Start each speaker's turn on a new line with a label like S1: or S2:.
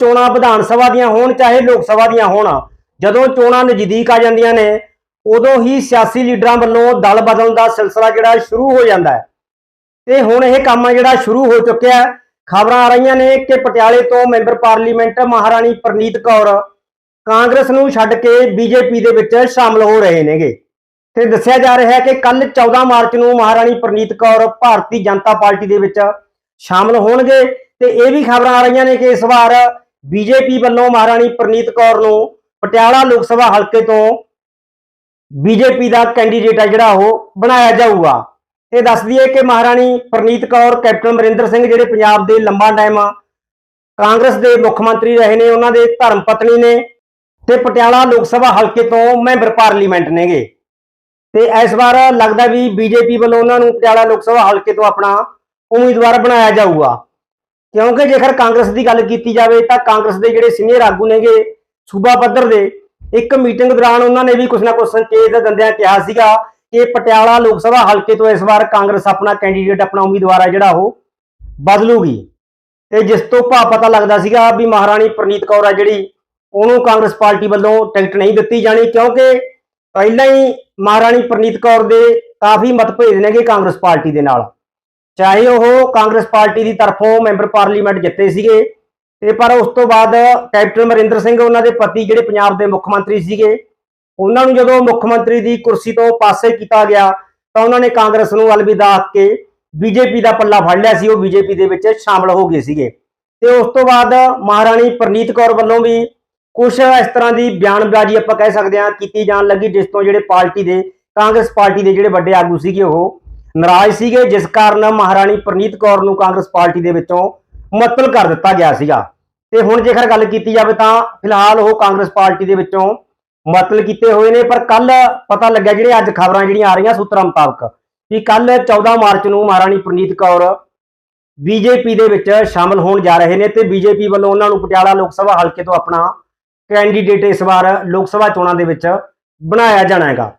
S1: ਚੋਣਾਂ ਵਿਧਾਨ ਸਭਾ ਦੀਆਂ ਹੋਣ, ਚਾਹੇ ਲੋਕ ਸਭਾ ਦੀਆਂ ਹੋਣ, ਜਦੋਂ ਚੋਣਾਂ ਨਜ਼ਦੀਕ ਆ ਜਾਂਦੀਆਂ ਨੇ, ਉਦੋਂ ਹੀ ਸਿਆਸੀ ਲੀਡਰਾਂ ਵੱਲੋਂ ਦਲ ਬਦਲਣ ਦਾ ਸਿਲਸਿਲਾ ਜਿਹੜਾ ਸ਼ੁਰੂ ਹੋ ਜਾਂਦਾ ਹੈ। ਤੇ ਹੁਣ ਇਹ ਕੰਮ ਜਿਹੜਾ ਸ਼ੁਰੂ ਹੋ ਚੁੱਕਿਆ ਹੈ, ਖਬਰਾਂ ਆ ਰਹੀਆਂ ਨੇ ਕਿ ਪਟਿਆਲੇ ਤੋਂ ਮੈਂਬਰ ਪਾਰਲੀਮੈਂਟ ਮਹਾਰਾਣੀ ਪ੍ਰਨੀਤ ਕੌਰ ਕਾਂਗਰਸ ਨੂੰ ਛੱਡ ਕੇ ਬੀਜੇਪੀ ਦੇ ਵਿੱਚ ਸ਼ਾਮਲ ਹੋ ਰਹੇ ਨੇਗੇ। ਤੇ ਦੱਸਿਆ ਜਾ ਰਿਹਾ ਹੈ ਕਿ ਕੱਲ 14 ਮਾਰਚ ਨੂੰ ਮਹਾਰਾਣੀ ਪ੍ਰਨੀਤ ਕੌਰ ਭਾਰਤੀ ਜਨਤਾ ਪਾਰਟੀ ਦੇ ਵਿੱਚ ਸ਼ਾਮਲ ਹੋਣਗੇ। ਤੇ ਇਹ ਵੀ ਖਬਰਾਂ ਆ ਰਹੀਆਂ ਨੇ ਕਿ ਇਸ ਵਾਰ ਬੀਜੇਪੀ ਵੱਲੋਂ ਮਹਾਰਾਣੀ ਪ੍ਰਨੀਤ ਕੌਰ ਨੂੰ ਪਟਿਆਲਾ ਲੋਕ ਸਭਾ ਹਲਕੇ ਤੋਂ ਬੀਜੇਪੀ ਦਾ ਕੈਂਡੀਡੇਟ ਆ ਜਿਹੜਾ ਉਹ ਬਣਾਇਆ ਜਾਊਗਾ। ਇਹ ਦੱਸ ਦਈਏ ਕਿ ਮਹਾਰਾਣੀ ਪ੍ਰਨੀਤ ਕੌਰ, ਕੈਪਟਨ ਅਮਰਿੰਦਰ ਸਿੰਘ ਜਿਹੜੇ ਪੰਜਾਬ ਦੇ ਲੰਬਾ ਟਾਈਮ ਕਾਂਗਰਸ ਦੇ ਮੁੱਖ ਮੰਤਰੀ ਰਹੇ ਨੇ, ਉਹਨਾਂ ਦੇ ਧਰਮ ਪਤਨੀ ਨੇ ਤੇ ਪਟਿਆਲਾ ਲੋਕ ਸਭਾ ਹਲਕੇ ਤੋਂ ਮੈਂਬਰ ਪਾਰਲੀਮੈਂਟ ਨੇਗੇ। ਤੇ ਇਸ ਵਾਰ ਲੱਗਦਾ ਵੀ ਬੀਜੇਪੀ ਵੱਲੋਂ ਉਹਨਾਂ ਨੂੰ ਪਟਿਆਲਾ ਲੋਕ ਸਭਾ ਹਲਕੇ ਤੋਂ ਆਪਣਾ ਉਮੀਦਵਾਰ ਬਣਾਇਆ ਜਾਊਗਾ। ਕਿਉਂਕਿ ਜੇਕਰ ਕਾਂਗਰਸ ਦੀ ਗੱਲ ਕੀਤੀ ਜਾਵੇ ਤਾਂ ਕਾਂਗਰਸ ਦੇ ਜਿਹੜੇ ਸੀਨੀਅਰ ਆਗੂ ਨੇਗੇ, ਸੂਬਾ ਪੱਧਰ ਦੇ, ਇੱਕ ਮੀਟਿੰਗ ਦੌਰਾਨ ਉਹਨਾਂ ਨੇ ਵੀ ਕੁਝ ਨਾ ਕੁਝ ਸੰਕੇਤ ਦਿੰਦਿਆਂ ਕਿਹਾ ਸੀਗਾ ਕਿ ਪਟਿਆਲਾ ਲੋਕ ਸਭਾ ਹਲਕੇ ਤੋਂ ਇਸ ਵਾਰ ਕਾਂਗਰਸ ਆਪਣਾ ਕੈਂਡੀਡੇਟ ਆਪਣਾ ਉਮੀਦਵਾਰ ਹੈ ਜਿਹੜਾ ਉਹ ਬਦਲੂਗੀ। ਤੇ ਜਿਸ ਤੋਂ ਭਾਵ ਪਤਾ ਲੱਗਦਾ ਸੀਗਾ ਵੀ ਮਹਾਰਾਣੀ ਪ੍ਰਨੀਤ ਕੌਰ ਆ ਜਿਹੜੀ, ਉਹਨੂੰ ਕਾਂਗਰਸ ਪਾਰਟੀ ਵੱਲੋਂ ਟਿਕਟ ਨਹੀਂ ਦਿੱਤੀ ਜਾਣੀ ਕਿਉਂਕਿ ਪਹਿਲਾਂ ਹੀ ਮਹਾਰਾਣੀ ਪ੍ਰਨੀਤ ਕੌਰ ਦੇ ਕਾਫੀ ਮਤਭੇਦ ਨੇਗੇ ਕਾਂਗਰਸ ਪਾਰਟੀ ਦੇ ਨਾਲ। ਚਾਹੇ ਉਹ ਕਾਂਗਰਸ ਪਾਰਟੀ ਦੀ ਤਰਫੋਂ ਮੈਂਬਰ ਪਾਰਲੀਮੈਂਟ ਜਿੱਤੇ ਸੀਗੇ ਤੇ ਪਰ ਉਸ ਤੋਂ ਬਾਅਦ ਕੈਪਟਨ ਅਮਰਿੰਦਰ ਸਿੰਘ ਉਹਨਾਂ ਦੇ ਪਤੀ ਜਿਹੜੇ ਪੰਜਾਬ ਦੇ ਮੁੱਖ ਮੰਤਰੀ ਸੀਗੇ, ਉਹਨਾਂ ਨੂੰ ਜਦੋਂ ਮੁੱਖ ਮੰਤਰੀ ਦੀ ਕੁਰਸੀ ਤੋਂ ਪਾਸੇ ਕੀਤਾ ਗਿਆ ਤਾਂ ਉਹਨਾਂ ਨੇ ਕਾਂਗਰਸ ਨੂੰ ਅਲਵਿਦਾ ਆਖ ਕੇ ਬੀਜੇਪੀ ਦਾ ਪੱਲਾ ਫੜ ਲਿਆ ਸੀ, ਉਹ ਬੀਜੇਪੀ ਦੇ ਵਿੱਚ ਸ਼ਾਮਲ ਹੋ ਗਏ ਸੀਗੇ। ਤੇ ਉਸ ਤੋਂ ਬਾਅਦ ਮਹਾਰਾਣੀ ਪ੍ਰਨੀਤ ਕੌਰ ਵੱਲੋਂ ਵੀ ਕੁਝ ਇਸ ਤਰ੍ਹਾਂ ਦੀ ਬਿਆਨਬਾਜ਼ੀ ਆਪਾਂ ਕਹਿ ਸਕਦੇ ਹਾਂ ਕੀਤੀ ਜਾਣ ਲੱਗੀ, ਜਿਸ ਤੋਂ ਜਿਹੜੇ ਪਾਰਟੀ ਦੇ, ਕਾਂਗਰਸ ਪਾਰਟੀ ਦੇ ਜਿਹੜੇ ਵੱਡੇ ਆਗੂ ਸੀਗੇ ਉਹ ਨਾਰਾਜ਼ ਸੀਗੇ, ਜਿਸ ਕਾਰਨ ਮਹਾਰਾਣੀ ਪ੍ਰਨੀਤ ਕੌਰ ਨੂੰ ਕਾਂਗਰਸ ਪਾਰਟੀ ਦੇ ਵਿੱਚੋਂ ਮੁਅੱਤਲ ਕਰ ਦਿੱਤਾ ਗਿਆ ਸੀਗਾ। ਤੇ ਹੁਣ ਜੇਕਰ ਗੱਲ ਕੀਤੀ ਜਾਵੇ ਤਾਂ ਫਿਲਹਾਲ ਉਹ ਕਾਂਗਰਸ ਪਾਰਟੀ ਦੇ ਵਿੱਚੋਂ ਮੁਅੱਤਲ ਕੀਤੇ ਹੋਏ ਨੇ, ਪਰ ਕੱਲ ਪਤਾ ਲੱਗਿਆ ਜਿਹੜੇ ਅੱਜ ਖਬਰਾਂ ਜਿਹੜੀਆਂ ਆ ਰਹੀਆਂ ਸੂਤਰਾਂ ਮੁਤਾਬਕ ਕਿ ਕੱਲ 14 ਮਾਰਚ ਨੂੰ ਮਹਾਰਾਣੀ ਪ੍ਰਨੀਤ ਕੌਰ ਬੀਜੇਪੀ ਦੇ ਵਿੱਚ ਸ਼ਾਮਲ ਹੋਣ ਜਾ ਰਹੇ ਨੇ ਤੇ ਬੀਜੇਪੀ ਵੱਲੋਂ ਉਹਨਾਂ ਨੂੰ ਪਟਿਆਲਾ ਲੋਕ ਸਭਾ ਹਲਕੇ ਤੋਂ ਆਪਣਾ ਕੈਂਡੀਡੇਟ ਇਸ ਵਾਰ ਲੋਕ ਸਭਾ ਚੋਣਾਂ ਦੇ ਵਿੱਚ ਬਣਾਇਆ ਜਾਣਾ ਹੈਗਾ।